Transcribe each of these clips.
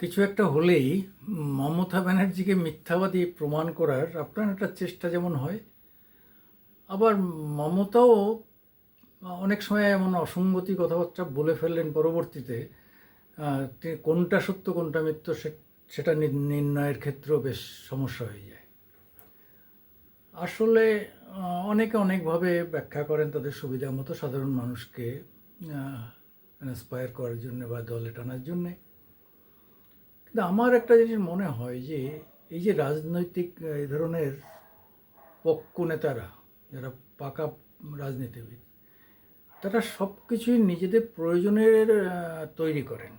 কিছু একটা হলেই মমতা ব্যানার্জিকে মিথ্যাবাদী প্রমাণ করার আপনার একটা চেষ্টা যেমন হয়, আবার মমতাও অনেক সময় এমন অসঙ্গতি কথাবার্তা বলে ফেললেন পরবর্তীতে কোনটা সত্য, কোনটা মিথ্য সেটা নির্ণয়ের ক্ষেত্রেও বেশ সমস্যা হয়ে যায়। আসলে অনেকে অনেকভাবে ব্যাখ্যা করেন তাদের সুবিধা মতো সাধারণ মানুষকে ইন্সপায়ার করার জন্য বা দলে টানার জন্যে। কিন্তু আমার একটা জিনিস মনে হয় যে, এই যে রাজনৈতিক এই ধরনের পক্ষ নেতারা, যারা পাকা রাজনীতিবিদ, তারা সব কিছুই নিজেদের প্রয়োজনের তৈরি করেন।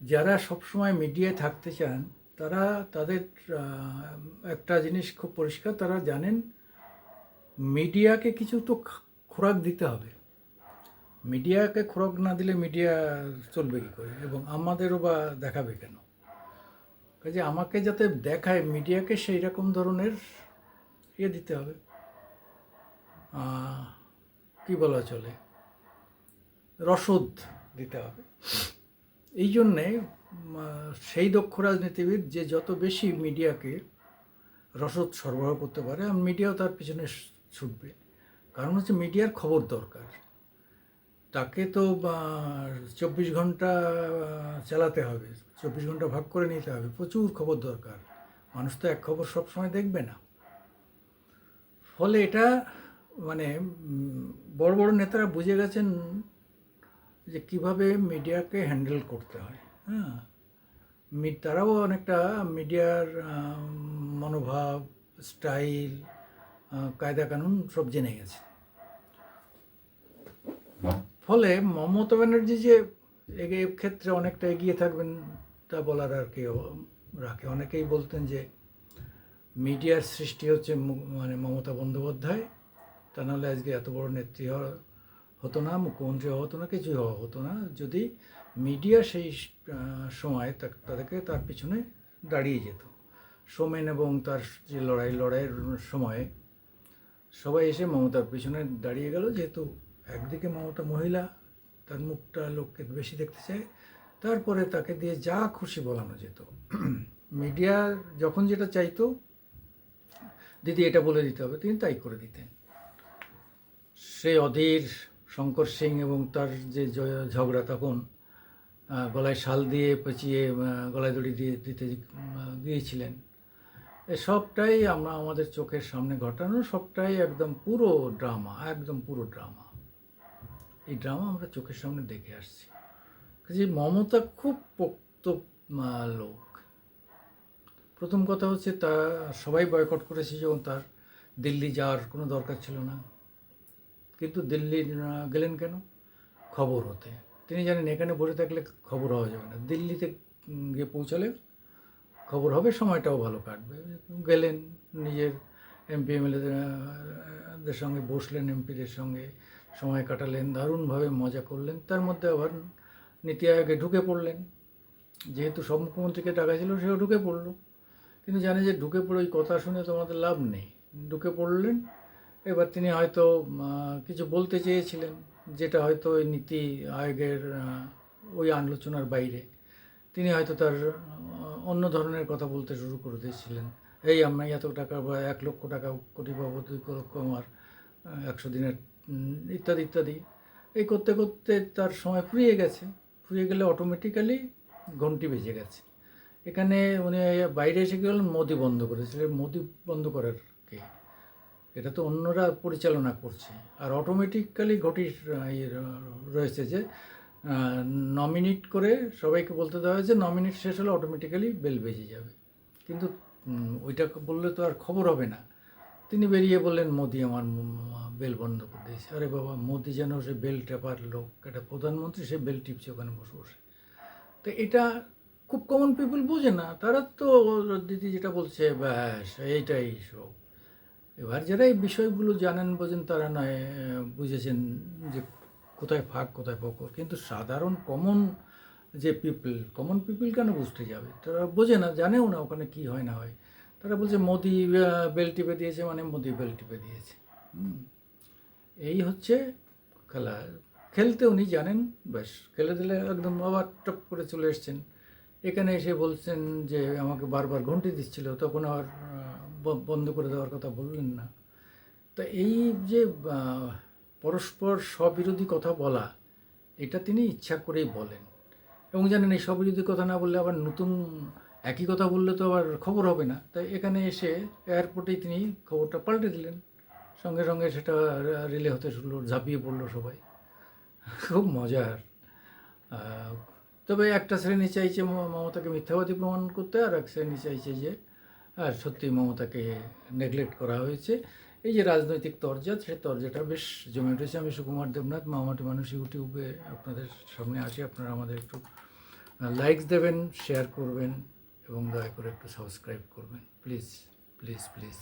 যারা সবসময় মিডিয়ায় থাকতে চান, তারা তাদের একটা জিনিস খুব পরিষ্কার, তারা জানেন, মিডিয়াকে কিছু তো খোরাক দিতে হবে। মিডিয়াকে খোরাক না দিলে মিডিয়া চলবে কী করে? এবং আমাদেরও বা দেখাবে কেন? কাজে আমাকে যাতে দেখায়, মিডিয়াকে সেই রকম ধরনের ইয়ে দিতে হবে। কি বলা চলে? রসদ দিতে হবে। এই জন্যে সেই দক্ষ রাজনীতিবিদ যে যত বেশি মিডিয়াকে রসদ সরবরাহ করতে পারে, আর মিডিয়াও তার পিছনে ছুটবে। কারণ হচ্ছে মিডিয়ার খবর দরকার। তাকে তো চব্বিশ ঘণ্টা চালাতে হবে। চব্বিশ ঘণ্টা ভাগ করে নিতে হবে। প্রচুর খবর দরকার। মানুষ তো এক খবর সবসময় দেখবে না। ফলে এটা মানে বড় বড় নেতারা বুঝে গেছেন যে কীভাবে মিডিয়াকে হ্যান্ডেল করতে হয়। হ্যাঁ? তারাও অনেকটা মিডিয়ার মনোভাব, স্টাইল কায়দা কানুন সব জেনে গেছে। ফলে মমতা ব্যানার্জি যে ক্ষেত্রে অনেকটা এগিয়ে থাকবেন, তা বলার আর কেউ রাখে। অনেকেই বলতেন যে মিডিয়ার সৃষ্টি হচ্ছে মানে মমতা বন্দ্যোপাধ্যায়। তা নাহলে আজকে এত বড় নেত্রী হওয়া হতো না, মুখ্যমন্ত্রী হওয়া হতো না, কিছুই হওয়া হতো না। যদি মিডিয়া সেই সময় তাদেরকে তার পিছনে দাঁড়িয়ে যেত। সোমেন এবং তার যে লড়াই, লড়াইয়ের সময় সবাই এসে মমতার পিছনে দাঁড়িয়ে গেল, যেহেতু একদিকে মমতা মহিলা, তার মুখটা লোককে বেশি দেখতে চায়। তারপরে তাকে দিয়ে যা খুশি বলানো যেত। মিডিয়া যখন যেটা চাইতো, দিদি এটা বলে দিতে হবে, তিনি তাই করে দিতেন। সেই অধীর শঙ্কর সিং এবং তার যে ঝগড়া তখন গলায় শাল দিয়ে পেঁচিয়ে গলায় দড়ি দিয়ে দিতে গিয়েছিলেন। সবটাই আমরা আমাদের চোখের সামনে ঘটানো, সবটাই একদম পুরো ড্রামা, একদম পুরো ড্রামা। এই ড্রামা আমরা চোখের সামনে দেখে আসছি। কাজে মমতা খুব পোক্ত লোক প্রথম কথা হচ্ছে তা সবাই বয়কট করেছে যখন তার দিল্লি যাওয়ার কোনো দরকার ছিল না। কিন্তু দিল্লি গেলেন কেন? খবর হতে। তিনি জানেন এখানে বসে থাকলে খবর হওয়া যাবে না। দিল্লিতে গিয়ে পৌঁছালে খবর হবে, সময়টাও ভালো কাটবে। গেলেন নিজের এমপি এমএলএদের সঙ্গে, বসলেন এমপিদের সঙ্গে। সময় কাটালেন, দারুণভাবে মজা করলেন। তার মধ্যে আবার নীতি আয়োগে ঢুকে পড়লেন। যেহেতু সব মুখ্যমন্ত্রীকে ডাকা ছিল, সেও ঢুকে পড়ল। কিন্তু জানে যে ঢুকে পড়ে ওই কথা শুনে তোমাদের লাভ নেই। ঢুকে পড়লেন, এবার তিনি হয়তো কিছু বলতে চেয়েছিলেন, যেটা হয়তো ওই নীতি আয়োগের ওই আলোচনার বাইরে। তিনি হয়তো তার অন্য ধরনের কথা বলতে শুরু করে দিয়েছিলেন। এই আমি এত টাকা বা এক লক্ষ টাকা কোটি পাবো দুই লক্ষ আমার একশো দিনের ইত্যাদি ইত্যাদি। এই করতে করতে তার সময় ফুরিয়ে গেছে। ফুরিয়ে গেলে অটোমেটিক্যালি ঘন্টি বেজে গেছে। এখানে উনি বাইরে এসে গেলেন মোদি বন্ধ করেছিলেন মোদি বন্ধ করার কে? এটা তো অন্যরা পরিচালনা করছে। আর অটোমেটিক্যালি ঘটি রয়েছে যে নমিনেট করে সবাইকে বলতে দেওয়া হয়েছে নমিনেট শেষ হলে অটোমেটিক্যালি বেল বেজে যাবে। কিন্তু ওইটা বললে তো আর খবর হবে না। তিনি বেরিয়ে বললেন, মোদি আমার বেল বন্ধ করে দিয়েছে। আরে বাবা, মোদি যেন সে বেল টেপার লোক, একটা প্রধানমন্ত্রী সে বেল টিপছে ওখানে বসে বসে। তো এটা খুব কমন পিপল বোঝে না। তারা তো দিদি যেটা বলছে, ব্যাস, এইটাই সব। এবার যারা এই বিষয়গুলো জানেন বোঝেন, তারা নয় বুঝেছেন যে কোথায় ফাঁক, কোথায় ফকর। কিন্তু সাধারণ কমন যে পিপল কমন পিপল কেন বুঝতে যাবে? তারা বোঝে না, জানেও না ওখানে কি হয়, না হয়। তারা বলছে, মোদি বেল টিপে দিয়েছে মানে মোদি বেল টিপে দিয়েছে। হুম। এই হচ্ছে খেলা। খেলতে উনি জানেন ব্যাস খেলে দিলে একদম আবার টপ করে চলে এসছেন। এখানে এসে বলছেন যে আমাকে বারবার ঘন্টি দিচ্ছিল, তখন আর বন্ধ করে দেওয়ার কথা বললেন না। তা এই যে পরস্পর স্ববিরোধী কথা বলা, এটা তিনি ইচ্ছা করেই বলেন। এবং জানেন এই স্ববিরোধী কথা না বললে আবার নতুন একই কথা বললে তো আবার খবর হবে না। তাই এখানে এসে এয়ারপোর্টেই তিনি খবরটা পাল্টে দিলেন। সঙ্গে সঙ্গে সেটা রিলে হতে শুরু ঝাঁপিয়ে পড়ল সবাই। খুব মজার। তবে একটা শ্রেণি চাইছে মমতাকে মিথ্যাবাদী প্রমাণ করতে, আর এক শ্রেণি চাইছে যে, আর সত্যি মমতাকে নেগলেক্ট করা হয়েছে। এই যে রাজনৈতিক তরজা, সেই তরজাটা বেশ জমে উঠেছে। আমি সুকুমার দেবনাথ, মামাটি মানুষ ইউটিউবে আপনাদের সামনে আসি। আপনারা আমাদের একটু লাইকস দেবেন শেয়ার করবেন, এবং দয়া করে একটু সাবস্ক্রাইব করবেন। Please please please